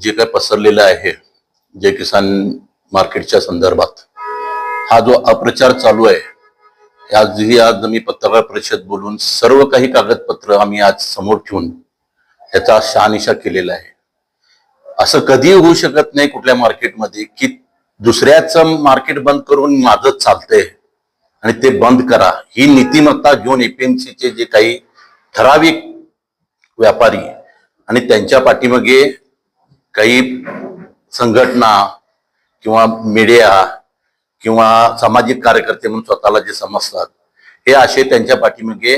जे काय पसरलेलं आहे जे किसान मार्केटच्या संदर्भात हा जो अप्रचार चालू आहे आजही आज मी पत्रकार परिषद बोलून सर्व काही कागदपत्र आम्ही आज समोर ठेवून त्याचा शहानिशा केलेला आहे. असं कधीही होऊ शकत नाही कुठल्या मार्केटमध्ये की दुसऱ्याचं मार्केट बंद करून माझं चालतंय आणि ते बंद करा. ही नीतिमत्ता घेऊन एपीएमसीचे जे काही ठराविक व्यापारी आणि त्यांच्या पाठीमागे काही संघटना किंवा मीडिया किंवा सामाजिक कार्यकर्ते म्हणून स्वतःला जे समजतात हे असे त्यांच्या पाठीमागे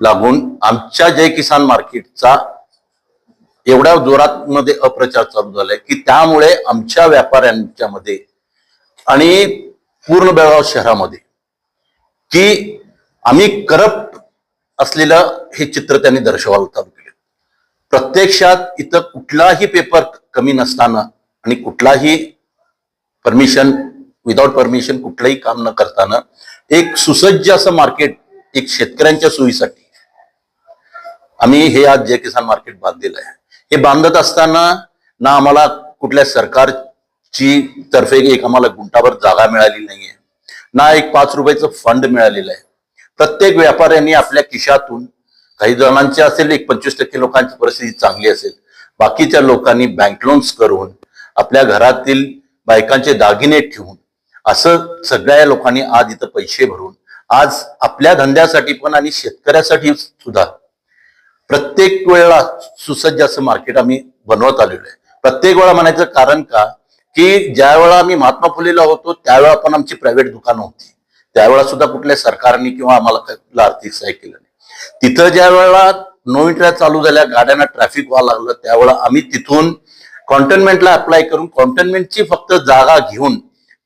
लागून आमच्या जय किसान मार्केटचा एवढ्या जोरात मध्ये अप्रचार चालू झालाय की त्यामुळे आमच्या व्यापाऱ्यांच्या मध्ये आणि पूर्ण बेळगाव शहरामध्ये की आम्ही करप्ट असलेलं हे चित्र त्यांनी दर्शवायला चालू प्रत्यक्षात इथं कुठलाही पेपर कमी नसताना आणि कुठलाही परमिशन विदाउट परमिशन कुठलंही काम न करताना एक सुसज्ज असं मार्केट एक शेतकऱ्यांच्या सोयीसाठी. आम्ही हे आज जय किसान मार्केट बांधलेलं आहे. हे बांधत असताना ना आम्हाला कुठल्या सरकारची तर्फे एक आम्हाला गुंटावर जागा मिळाली नाहीये. ना एक पाच रुपयाचं फंड मिळालेलं आहे. प्रत्येक व्यापाऱ्यांनी आपल्या खिशातून काही जणांचे असेल एक पंचवीस टक्के लोकांची परिस्थिती चांगली असेल. बाकीच्या लोकांनी बँक लोन्स करून आपल्या घरातील बायकांचे दागिने ठेवून असं सगळ्या लोकांनी आज इथं पैसे भरून आज आपल्या धंद्यासाठी पण आणि शेतकऱ्यासाठी सुद्धा प्रत्येक वेळेला सुसज्ज असं मार्केट आम्ही बनवत आलेलो आहे. प्रत्येक वेळा म्हणायचं कारण का? की ज्या वेळा आम्ही महात्मा फुलेला होतो त्यावेळा पण आमची प्रायव्हेट दुकानं होती. त्यावेळा सुद्धा कुठल्या सरकारने किंवा आम्हाला आर्थिक सहाय्य केलं नाही. तिथं ज्या वेळेला नो इंटऱ्या चालू झाल्या गाड्यांना ट्रॅफिक व्हायला लागलं त्यावेळेला आम्ही तिथून कॉन्टेनमेंटला अप्लाय करून कॉन्टेनमेंटची फक्त जागा घेऊन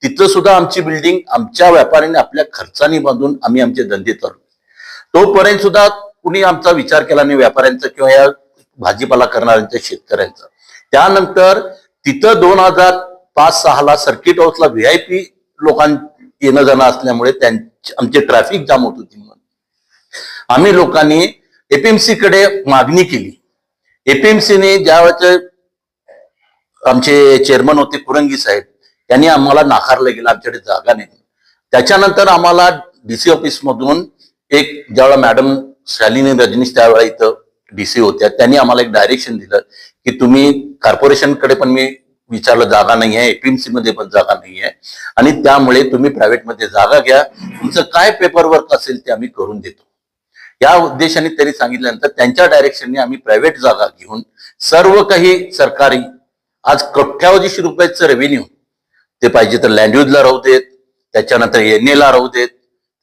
तिथं सुद्धा आमची बिल्डिंग आमच्या व्यापाऱ्यांनी आपल्या खर्चानी बांधून आम्ही आमचे धंदे चालू तोपर्यंत सुद्धा कुणी आमचा विचार केला नाही व्यापाऱ्यांचा किंवा या भाजीपाला करणाऱ्यांचा शेतकऱ्यांचा. त्यानंतर तिथं दोन हजार पाच सहाला सर्किट हाऊसला व्हीआयपी लोकां येणं जाणं असल्यामुळे त्यांची आमचे ट्रॅफिक जाम होत होती म्हणून. आम्ही लोकांनी एपीएमसी कडे मागणी केली. एपीएमसीने ज्या वेळेचे आमचे चेअरमन होते कुरंगी साहेब त्यांनी आम्हाला नाकारलं गेलं आमच्याकडे जागा नाही. त्याच्यानंतर आम्हाला डीसी ऑफिस मधून एक ज्यावेळेला मॅडम शालिनी रजनीश त्यावेळा इथं डीसी होत्या त्यांनी आम्हाला एक डायरेक्शन दिलं की तुम्ही कॉर्पोरेशनकडे पण मी विचारलं जागा नाही आहे एपीएमसी मध्ये पण जागा नाही आहे. आणि त्यामुळे तुम्ही प्रायव्हेटमध्ये जागा घ्या तुमचं काय पेपर वर्क असेल ते आम्ही करून देतो. या उद्देशाने त्यांनी सांगितल्यानंतर त्यांच्या डायरेक्शनने आम्ही प्रायव्हेट जागा घेऊन सर्व काही सरकारी आज कोट्यावधीशी रुपयाचं रेव्हेन्यू ते पाहिजे तर लँड यूजला राहू देत त्याच्यानंतर एन ला राहू देत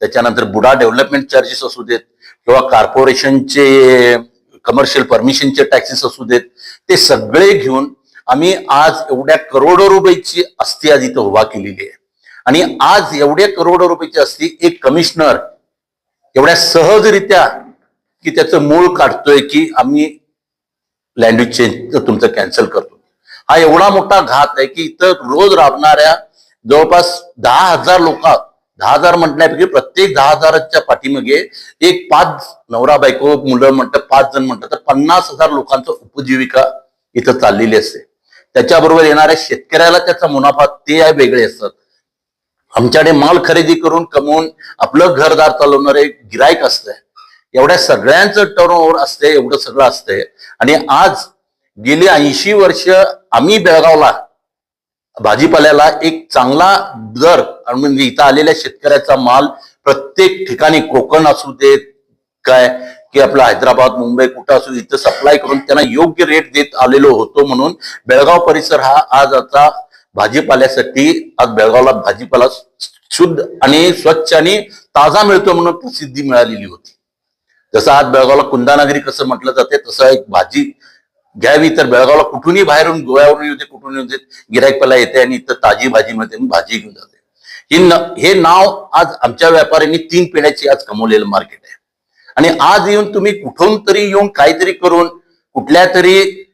त्याच्यानंतर बुडा डेव्हलपमेंट चार्जेस असू देत किंवा कॉर्पोरेशनचे कमर्शियल परमिशनचे टॅक्सेस असू देत ते सगळे घेऊन आम्ही आज एवढ्या करोडो रुपयाची अस्थी आज इथं उभा केलेली आहे. आणि आज एवढ्या करोडो रुपयाची अस्थी एक कमिशनर एवढ्या सहजरित्या की त्याचं मूळ काढतोय की आम्ही लँग्वेज चेंज तुमचं कॅन्सल करतो. हा एवढा मोठा घात आहे की इथं रोज राबणाऱ्या जवळपास दहा हजार लोक दहा हजार म्हटण्यापैकी प्रत्येक दहा हजाराच्या पाठीमागे एक पाच नवरा बायको मुलं म्हणतात पाच जण म्हणतात तर पन्नास हजार लोकांचं उपजीविका इथं चाललेली असते. त्याच्याबरोबर येणाऱ्या शेतकऱ्याला त्याचा मुनाफा ते वेगळे असतात. आमच्याकडे माल खरेदी करून कमवून आपलं घरदार चालवणारे गिरायक असतंय. एवढ्या सगळ्यांचं टर्न ओव्हर असते एवढं सगळं असतंय. आणि आज गेली ऐंशी वर्ष आम्ही बेळगावला भाजीपाल्याला एक चांगला दर आणि म्हणजे इथं आलेल्या शेतकऱ्याचा माल प्रत्येक ठिकाणी कोकण असू देत काय की आपला हैदराबाद मुंबई कुठं असू इथं सप्लाय करून त्यांना योग्य रेट देत आलेलो होतो म्हणून बेळगाव परिसर हा आज आता भाजीपाल्यासाठी आज बेळगावला भाजीपाला शुद्ध आणि स्वच्छ आणि ताजा मिळतो म्हणून प्रसिद्धी मिळालेली होती. जसं आज बेळगावला कुंदानागरी कसं म्हटलं जाते तसं एक भाजी घ्यावी तर बेळगावला कुठूनही बाहेरून गोव्यावरून येऊ दे कुठून येऊ देत गिरायकपाला येते आणि इथं ताजी भाजी मिळते भाजी घेऊन जाते. ही हे नाव आज आमच्या व्यापाऱ्यांनी तीन पिढ्याची आज कमवलेलं मार्केट आहे. आणि आज येऊन तुम्ही कुठून तरी येऊन काहीतरी करून कुठल्या तरी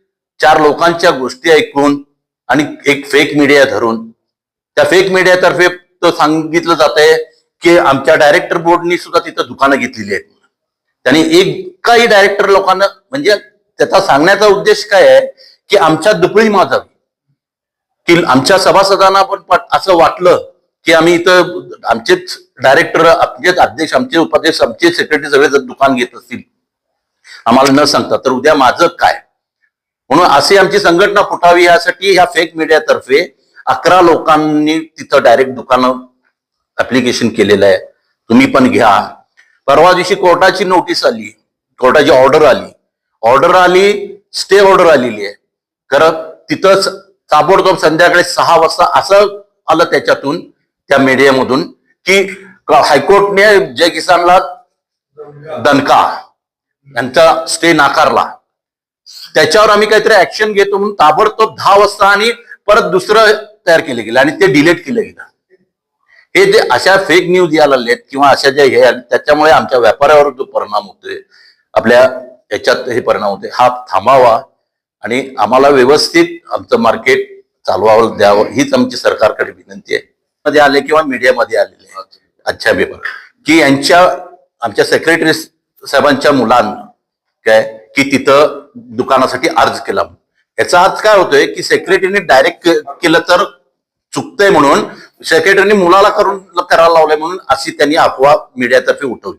चार लोकांच्या गोष्टी ऐकून आणि एक फेक मीडिया धरून. त्या फेक मीडियातर्फे तर सांगितलं जात आहे की आमच्या डायरेक्टर बोर्डनी सुद्धा तिथं दुकानं घेतलेली आहेत त्यांनी एक काही डायरेक्टर लोकांना म्हणजे त्याचा सांगण्याचा उद्देश काय आहे की आमच्या दुपळी माजावी की आमच्या सभासदांना पण असं वाटलं की आम्ही इथं आमचेच डायरेक्टर आमचेच अध्यक्ष आमचे उपाध्यक्ष आमचे सेक्रेटरी सगळे जर दुकान घेत असतील आम्हाला न सांगता तर उद्या माझं काय? म्हणून अशी आमची संघटना फुटावी यासाठी ह्या फेक मीडियातर्फे अकरा लोकांनी तिथं डायरेक्ट दुकानं ऍप्लिकेशन केलेलं आहे. तुम्ही पण घ्या. परवा दिवशी कोर्टाची नोटीस आली. कोर्टाची ऑर्डर आली. ऑर्डर आली स्टे ऑर्डर आलेली आहे. खरं तिथंच ताबडतोब संध्याकाळी सहा वाजता असं आलं त्याच्यातून त्या मीडियामधून की हायकोर्टने जय किसानला दणका यांचा स्टे नाकारला. त्याच्यावर आम्ही काहीतरी ऍक्शन घेतो म्हणून ताबडतोब दहा वाजता आणि परत दुसरं तयार केलं गेलं आणि ते डिलीट केलं गेलं. हे जे अशा फेक न्यूज या लागलेत किंवा अशा ज्या हे त्याच्यामुळे आमच्या व्यापारावर जो परिणाम होतोय आपल्या याच्यात हे परिणाम होते हा थांबावा आणि आम्हाला व्यवस्थित आमचं मार्केट चालवावं द्यावं हीच आमची सरकारकडे विनंती आहे. मध्ये आले किंवा मीडियामध्ये आलेले अच्छा पेपर की यांच्या आमच्या सेक्रेटरी साहेबांच्या मुलांना काय? की तिथं दुकानासाठी अर्ज केला. याचा अर्थ काय होतोय की सेक्रेटरीने डायरेक्ट केलं तर चुकतंय म्हणून सेक्रेटरीने मुलाला करून करायला लावलंय म्हणून अशी त्यांनी अफवा मीडियातर्फे उठवली.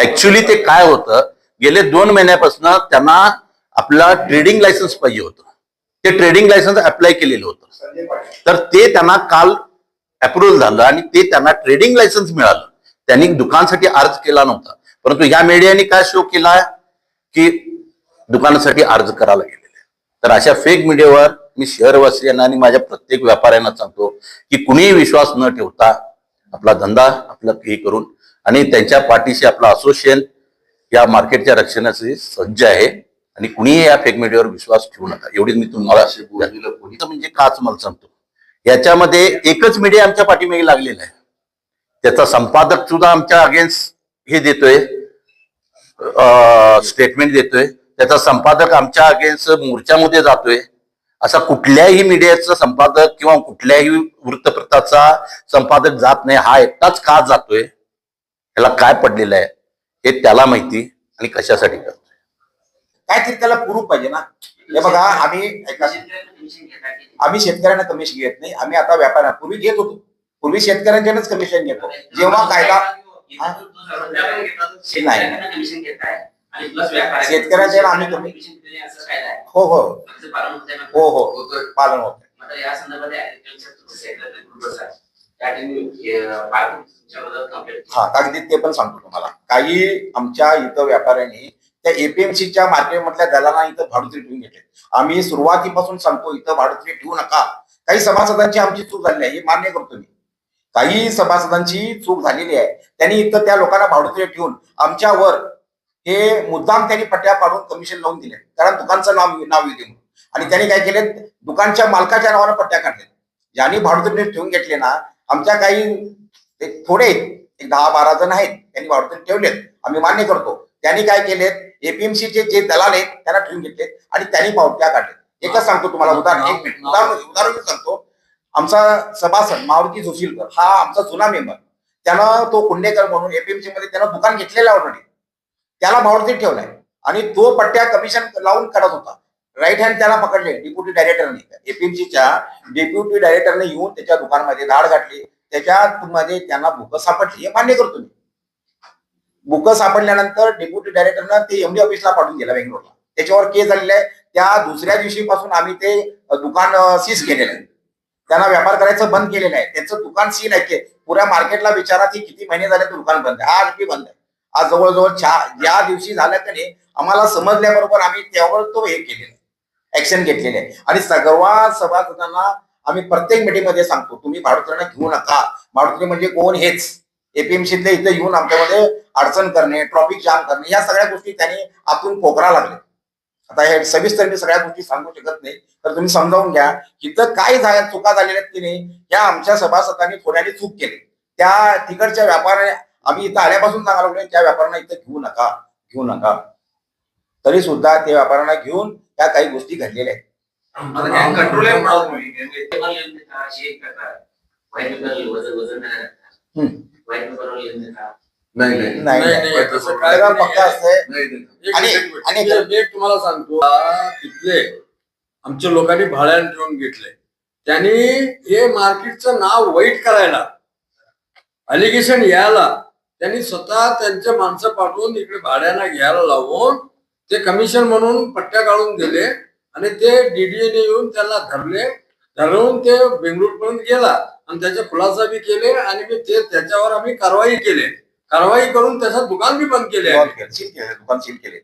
ऍक्च्युली ते काय होतं गेले दोन महिन्यापासून त्यांना आपला ट्रेडिंग लायसन्स पाहिजे होतं. ते ट्रेडिंग लायसन्स अप्लाय केलेलं होतं. तर ते त्यांना काल अप्रुव्हल झालं आणि ते त्यांना ट्रेडिंग लायसन्स मिळालं. त्यांनी दुकानसाठी अर्ज केला नव्हता. परंतु या मीडियाने काय शो केला? की दुकानासाठी अर्ज करायला गेलेले तर अशा फेक मीडियावर मी शहरवासियांना आणि माझ्या प्रत्येक व्यापाऱ्यांना सांगतो की कुणीही विश्वास न ठेवता आपला धंदा आपलं हे करून आणि त्यांच्या पाठीशी आपला असोसिएशन या मार्केटच्या रक्षणासाठी सज्ज आहे आणि कुणीही या फेक मीडियावर विश्वास ठेवू नका. एवढी मी तुम्हाला म्हणजे काच मला सांगतो. याच्यामध्ये एकच मीडिया आमच्या पाठीमागे लागलेला आहे. त्याचा संपादक सुद्धा आमच्या अगेन्स्ट हे देतोय स्टेटमेंट देतोय. त्याचा संपादक आमच्या अगेन्स्ट मोर्चामध्ये जातोय. असा कुठल्याही मीडियाचा संपादक किंवा कुठल्याही वृत्तपत्राचा संपादक जात नाही. हा एकटाच का जातोय? ह्याला काय पडलेलं आहे? हे त्याला माहिती आणि कशासाठी करतोय? काहीतरी त्याला पुरूप पाहिजे ना. हे बघा आम्ही ऐका, आम्ही शेतकऱ्यांना कमिशन घेत नाही. आम्ही आता व्यापार पूर्वी घेत होतो. पूर्वी शेतकऱ्यांच्याच कमिशन घेतो जेव्हा कायदा शेतकऱ्यांच्या आम्ही हो हो. हो हो. पालन होत हा अगदी ते पण सांगतो तुम्हाला. काही आमच्या इथं व्यापाऱ्यांनी त्या एपीएमसीच्या मार्केट मधल्या दलाला इथं भाडुत्री ठेवून घेतले. आम्ही सुरुवातीपासून सांगतो इथं भाडुत्री ठेवू नका. काही सभासदांची आमची चूक झाली आहे हे मान्य करतो मी. काही सभासदांची चूक झालेली आहे. त्यांनी इथं त्या लोकांना भाडुत्री ठेवून आमच्यावर हे मुद्दाम त्यांनी पट्ट्या पाडून कमिशन लावून दिले. कारण दुकानचं नाव नाव येते म्हणून. आणि त्यांनी काय केले? दुकानच्या मालकाच्या नावानं पट्ट्या काढले. ज्यांनी भाडुत्री ठेवून घेतले ना आमच्या काही थोडे एक दहा बारा जण आहेत. त्यांनी भाडुत्री ठेवलेत. आम्ही मान्य करतो. त्यांनी काय केलेत? एपीएमसीचे जे दलाल आहेत त्यांना ठेवून घेतलेत आणि त्यांनी पावत्या काढलेत. एकच सांगतो तुम्हाला उदाहरण एक मिनिट. उदाहरण उदाहरण सांगतो. आमचा सभासद मारुती जोशीलकर हा आमचा जुना मेंबर त्यानं तो कुंडेकर म्हणून एपीएमसी मध्ये त्यानं दुकान घेतलेलं ऑलरेडी त्याला मारुती ठेवलाय. आणि तो पट्ट्या कमिशन लावून काढत होता. राईट हँड त्याला पकडले. डेप्युटी डायरेक्टरने एपीएमसीच्या डेप्युटी डायरेक्टरने येऊन त्याच्या दुकानमध्ये धाड घातली. त्याच्यामध्ये त्यांना बुक सापडली. हे मान्य करतो मी. बुक सापडल्यानंतर डेप्युटी डायरेक्टरनं ते एमडी ऑफिसला पाठवून दिला बेंगलोरला त्याच्यावर केस झालेला आहे. त्या दुसऱ्या दिवशीपासून आम्ही ते दुकान सीज केलेलं आहे. त्यांना व्यापार करायचं बंद केलेलं आहे. त्यांचं दुकान सील आहे. पुऱ्या मार्केटला विचारा की किती महिने झाले ते दुकान बंद आहे. आज बी बंद आहे. आज जवळजवळ चार ज्या दिवशी झाल्या त्याने आम्हाला समजल्याबरोबर आम्ही त्यावर तो हे केलेला ऍक्शन घेतलेले आहे. आणि सर्व सभासदांना आम्ही प्रत्येक मिटिंगमध्ये सांगतो तुम्ही भाडुत्र्यांना घेऊ नका. भाडोत्री म्हणजे कोण हेच. एपीएमसीतले इथं येऊन आमच्यामध्ये अडचण करणे ट्रॉफिक जाम करणे या सगळ्या गोष्टी त्यांनी आतून पोकरा लागले. आता हे सविस्तर मी सगळ्या गोष्टी सांगू शकत नाही तर तुम्ही समजावून घ्या इथं काय झाल्या चुका झालेल्या की नाही या आमच्या सभासदांनी थोड्याने चूक केली. त्या तिकडच्या व्यापाऱ्या आम्ही इथं आल्यापासून सांगायला लागलो त्या व्यापाऱ्यांना इथं घेऊ नका घेऊ नका. तरी सुद्धा त्या व्यापाऱ्यांना घेऊन त्या काही गोष्टी घडलेल्या आहेत. नाही नाही. नाही. तसं काय पक्का असतंय. आणि- आणि- एक तुम्हाला सांगतो. आ, तिथले आमच्या लोकांनी भाड्याने ठेवून घेतले त्यांनी हे मार्केटचं नाव वाईट करायला अलिगेशन यायला त्यांनी स्वतः त्यांचे माणसं पाठवून इकडे भाड्यानं घ्यायला लावून ते कमिशन म्हणून पट्ट्या काढून दिले आणि ते डीडीएने येऊन त्याला धरले. धरून ते बेंगळूरपर्यंत गेला आणि त्याचे खुलासा बी केले आणि मी ते त्याच्यावर आम्ही कारवाई केली. कारवाई करून त्याचं दुकान बी बंद केले केले. दुकान सील केले.